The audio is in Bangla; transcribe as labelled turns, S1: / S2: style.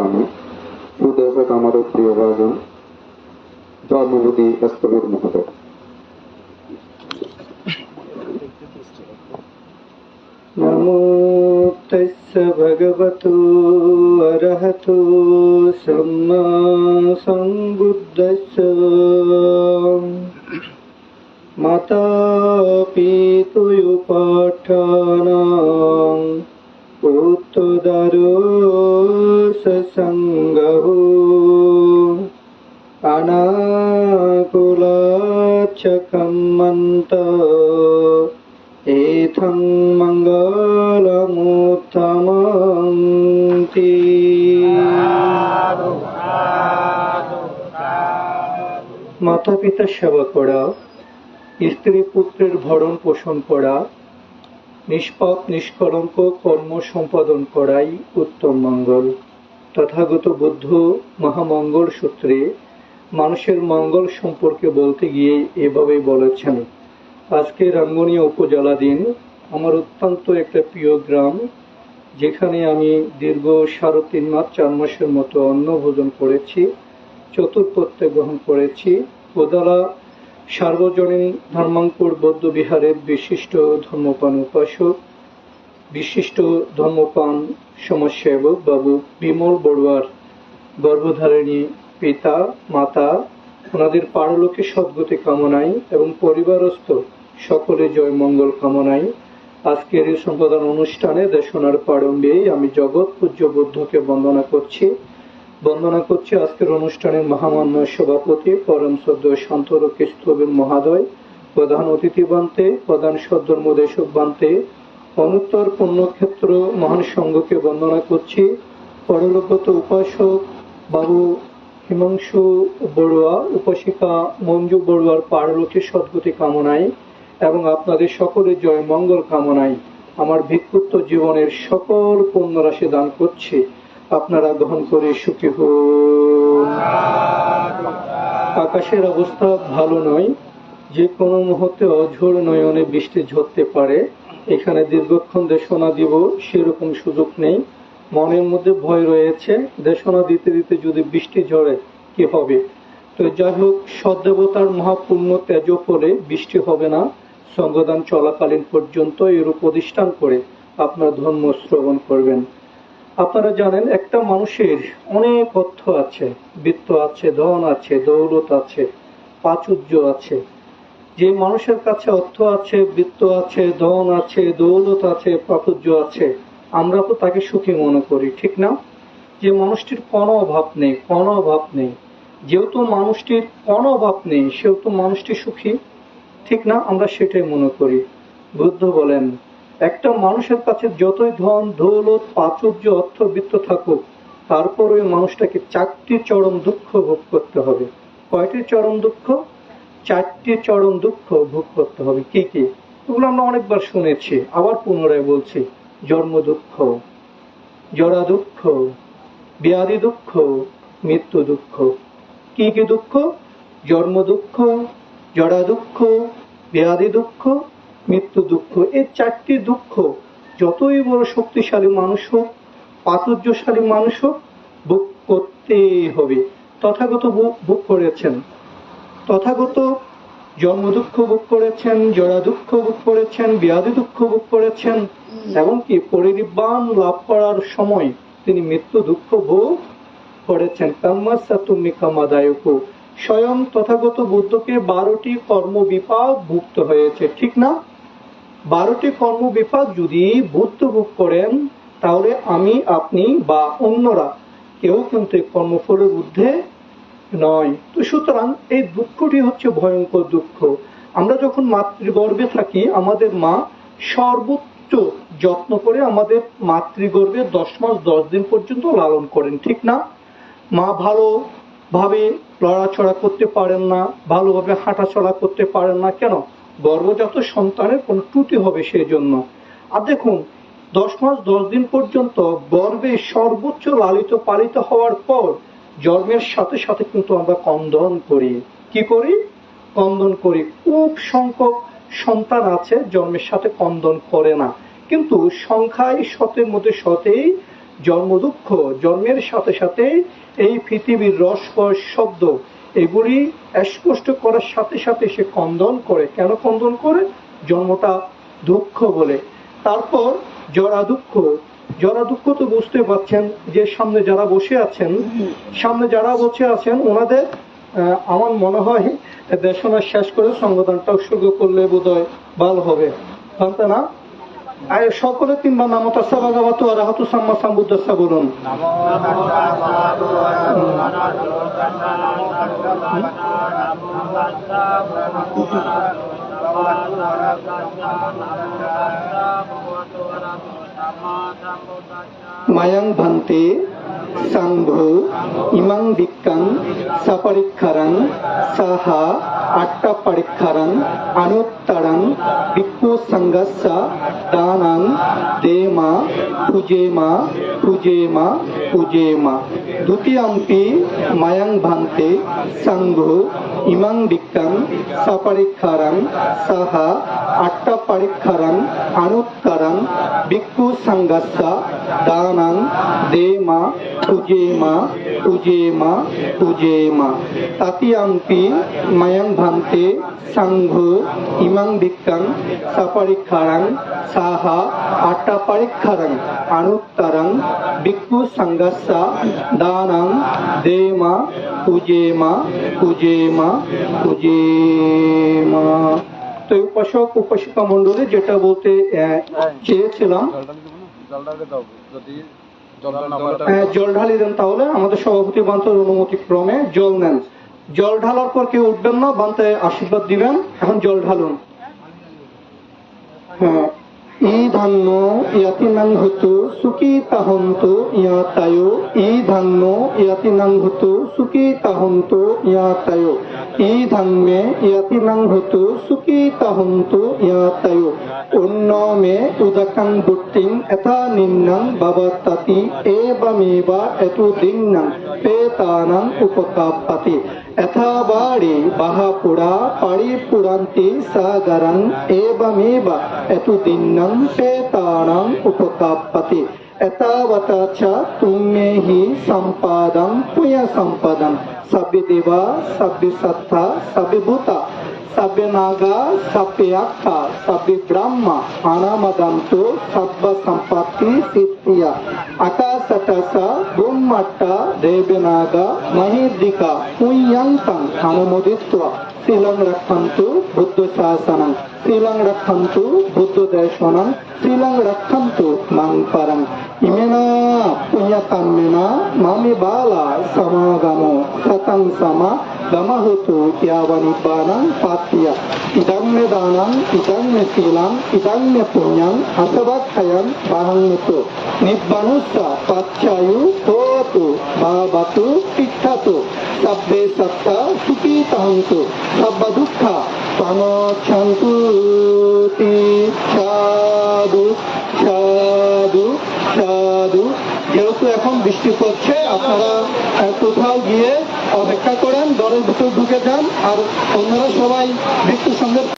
S1: আমি হৃদয় হোক আমারও প্রিয় ভাজন জন্মবতী স্থবির মহোদয়।
S2: নমো ভগবতো অরহতো সম্মা মাতা পুত্রদারো पुत्तदारो ससङ्गहो अनाकुलाच्छकमन्त एथं मङ्गलमुत्तमन्ति মাতা পিতার সেবা করা স্ত্রী পুত্রের ভরণ পোষণ করা নিষ্পাপ নিষ্কলঙ্ক কর্ম সম্পাদন করাই উত্তম মঙ্গল তথাগত বুদ্ধ মহামঙ্গল সূত্রে মানুষের মঙ্গল সম্পর্কে বলতে গিয়ে এভাবে বলেছেন, আজকে রাঙ্গনিয়া উপজেলা দিন, আমার অত্যন্ত একটা প্রিয় গ্রাম, যেখানে আমি দীর্ঘ সাড়ে তিন মাস, চার মাসের মতো অন্ন ভোজন করেছি চতুর্পত্য গ্রহণ করেছি। কোদালা সার্বজনীন ধর্মাঙ্কুর বৌদ্ধ বিহারের বিশিষ্ট ধর্মপান উপাসক বিশিষ্ট ধর্মপান সমাজসেবক বাবু বিমল বড়ুয়ার গর্ভধারিণী পিতা, মাতা, ওনাদের পারলোকে সদ্গতি কামনাই এবং পরিবারস্থ সকলে জয় মঙ্গল কামনাই আজকের এই সম্পাদন অনুষ্ঠানে দেশনার প্রারম্ভে আমি জগৎ পূজ্য বুদ্ধকে বন্দনা করছি। বন্দনা করছি আজকের অনুষ্ঠানের মহামান্য সভাপতি, পরম সদ্য শান্তরক স্থবির মহাদয়, প্রধান অতিথি বান্তে, প্রধান সদ্ধর্মদেশক বান্তে অনুত্তর পুণ্যক্ষেত্র মহান সংঘকে বন্দনা করছি। পরলোকগত উপাসক বাবু হিমাংশু বড়ুয়া, উপাসিকা মঞ্জু বড়ুয়ার পারলোকে সদ্গতি কামনায় এবং আপনাদের সকলের জয় মঙ্গল কামনায় আমার ভিক্ষুত্ব জীবনের সকল পুণ্য রাশি দান করছি। আপনারা গ্রহণ করে সুখী হন। আকাশের অবস্থা ভালো নয়, যে কোনো মুহূর্তে অঝোর নয়নে বৃষ্টি ঝরতে পারে। এখানে দীর্ঘক্ষণ দেশনা দিব, সেরকম সুযোগ নেই। মনের মধ্যে ভয় রয়েছে, দেশনা দিতে দিতে যদি বৃষ্টি ঝরে, কি হবে? তো যাই হোক, সদ্দেবতার মহাপূর্ণ তেজ ফলে বৃষ্টি হবে না। সঙ্গদান চলাকালীন পর্যন্ত এর প্রতিষ্ঠান করে আপনার ধর্ম শ্রবণ করবেন। আপনারা জানেন, একটা মানুষের অনেক অর্থ আছে। বৃত্ত আছে, ধন আছে, দৌলত আছে, প্রাচুর্য আছে। যে মানুষের কাছে অর্থ আছে, বৃত্ত আছে, ধন আছে, দৌলত আছে, প্রাচুর্য আছে, আমরা তো তাকে সুখী মনে করি, ঠিক না? যে মানুষটির কোনো অভাব নেই, কোনো অভাব নেই। যেহেতু মানুষটির কোনো অভাব নেই, সেহেতু মানুষটি সুখী, ঠিক না? আমরা সেটাই মনে করি। বুদ্ধ বলেন, একটা মানুষের কাছে যতই ধন, দৌলত, প্রাচুর্য অর্থবৃত্ত থাকুক, তারপর ওই মানুষটাকে চারটি চরম দুঃখ ভোগ করতে হবে। কয়টি চরম দুঃখ? চারটি চরম দুঃখ ভোগ করতে হবে। কি কি? এগুলো আমরা অনেকবার শুনেছি, আবার পুনরায় বলছি। জন্ম দুঃখ, জরা দুঃখ, ব্যাধি দুঃখ, মৃত্যু দুঃখ। কি কি দুঃখ? জন্ম দুঃখ, জরা দুঃখ, ব্যাধি দুঃখ, মৃত্যু দুঃখ। এই চারটি দুঃখ যতই বড় শক্তিশালী মানুষ হোক, প্রাচুর্যশালী মানুষ হোক, ভোগ করতেই হবে। তথাগত ভোগ- ভোগ করেছেন। তথাগত জন্ম দুঃখ ভোগ করেছেন জরা দুঃখ ভোগ করেছেন ব্যাধি দুঃখ ভোগ করেছেন এমনকি পরিনিব্বাণ লাভ করার সময় তিনি মৃত্যু দুঃখ ভোগ করেছেন। কামাদায়ক স্বয়ং তথাগত বুদ্ধকে বারোটি কর্ম বিপাক ভুক্ত হয়েছে ঠিক না? বারোটি কর্ম বিপাক যদি বুদ্ধ ভোগ করেন তাহলে আমি আপনি বা অন্যরা কেউ কিন্তু কর্মফলের ঊর্ধ্বে নয়। তো সুতরাং এই দুঃখটি হচ্ছে ভয়ঙ্কর দুঃখ। আমরা যখন মাতৃগর্ভে থাকি, আমাদের মা সর্বোচ্চ যত্ন করে আমাদের মাতৃগর্ভে দশ মাস, দশ দিন পর্যন্ত লালন করেন, ঠিক না? মা ভালো ভাবে লড়াচড়া করতে পারেন না, ভালোভাবে হাঁটাচলা করতে পারেন না। কেন? গর্ভজাত সন্তানের কোনো ত্রুটি হবে সেই জন্য আর দেখুন, দশ মাস, দশ দিন পর্যন্ত গর্ভে সর্বোচ্চ লালিত পালিত হওয়ার পর জন্মের সাথে সাথে কিন্তু আমরা কন্দন করি। কি করি? কন্দন করি। খুব সংখ্যক সন্তান আছে, জন্মের সাথে কন্দন করে না। কিন্তু সংখ্যায় শতের মধ্যে শতেই জন্ম দুঃখ জন্মের সাথে সাথে এই পৃথিবীর রসকর শব্দ, এগুলি স্পষ্ট করার সাথে সাথে সে কন্দন করে। কেন কন্দন করে? জন্মটা দুঃখ বলে। তারপর জরা দুঃখ জরা দুঃখ তো বুঝতে পারছেন যে সামনে যারা বসে আছেন, সামনে যারা বসে আছেন, ওনাদের আমার মনে হয় দেশনা শেষ করে সংবিধানটা উৎসর্গ করলে বোধহয় ভালো হবে। জানতে না? আর সকলে তিনবার নাম তাসা ভাগাবাত রাহাতু সাম্মা সাম্বুদ্দাসা বলুন। ভান্তে সাংঘ ইমাং দিক্কাং সাপরিক্ষারাং সাহা আট্টা পরীক্ষারাং অনুত্তরাং ভিক্ষু সংঘস্য দানাং দেমা পূজেমা পূজেমা পূজেমা দ্বিতীয়াম্পি মায়াং ভান্তে সাংঘ ইমাং দিক্কাং সাপরিক্ষারাং সাহা আট্টা পরীক্ষারাং অনুত্তরাং ভিক্ষু সংঘস্য দানাং দেমা পূজেমা পূজেমা পূজেমা তাতিয়াম্পি মায়াং ভান্তে সাংঘ ইমাং দিক্কাং সাপরিক্ষারাং সাহা আট্টা পরীক্ষারাং অনুত্তরাং ভিক্ষু সংঘস্য দানাং দেমা পূজেমা পূজেমা পূজেমা তো উপাসক উপাসিকা মন্ডলী যেটা বলতে চেয়েছিলাম। হ্যাঁ, জল ঢালি দেন তাহলে। আমাদের সভাপতি বান্তের অনুমতি ক্রমে জল নেন। জল ঢালার পর কেউ উঠবেন না বান্তে আশীর্বাদ দিবেন। এখন জল ঢালুন। হ্যাঁ। ই ধান্য ইয়াতি নাং হতু সুকি তাহন্ত ইয়াতায়। ই ধান্য ইয়াতি নাং হতু সুকি তাহন্ত ইয়াতায়। ই এই ধাংমে ইয়াতিনাং হতু সুকি তাহন্তু ইয়াতায়ু উন্নমে উদাকাং বুট্টিং এথা নিন্নাং বাবাতাতি এ বা মেবা এতু দিন্নাং পে তানাং উপকাপাতি এথা বাড়ি বাহাপুরা পাড়ি পুরান্তি সাগরং এ বা মেবা এতু দিন্নাং পে তানাং উপকাপাতি एतावता च तुम्ये हि सम्पादं पुय सम्पदं सब्यदेवा सब्यसत्ता සබ්බ නාගා සබ්බ යක්ඛා සබ්බ බ්‍රහ්මා අනාමදන්තු සබ්බ සම්පatti සිත්තිය අකාසතස බුම්මට්ට දේබනාගා මහිද්దికා කුඤ්ඤන්තං අනුමෝදිත්වා ශීලං රක්ඛන්තු බුද්ධ ශාසනං ශීලං රක්ඛන්තු බුද්ධ දේශනං ශීලං රක්ඛන්තු මං පරං ඉමෙනා පුඤ්ඤ කම්මෙනා මාමි බාලා සමාගමෝ සතං සමා දමහතු යාවනුපානං පාත්තිය. ඉදං මේ දානං ඉදං මේ සීලං ඉදං මේ පුඤ්ඤං හසවක්ඛයන් බාහන්නතු. නිබ්බනුස්ස පච්චයු හෝතු භවතු පිට්ඨතු. සබ්බේ සත්ත සුඛී තහන්තු සබ්බ දුක්ඛ සමෝක්ඛන්තු තී. සාදු සාදු සාදු. যেহেতু এখন বৃষ্টি পড়ছে আপনারা কোথাও গিয়ে অপেক্ষা করেন দলের ভিতর ঢুকে যান, আর অন্যরা সবাই বৃষ্টির সঙ্গে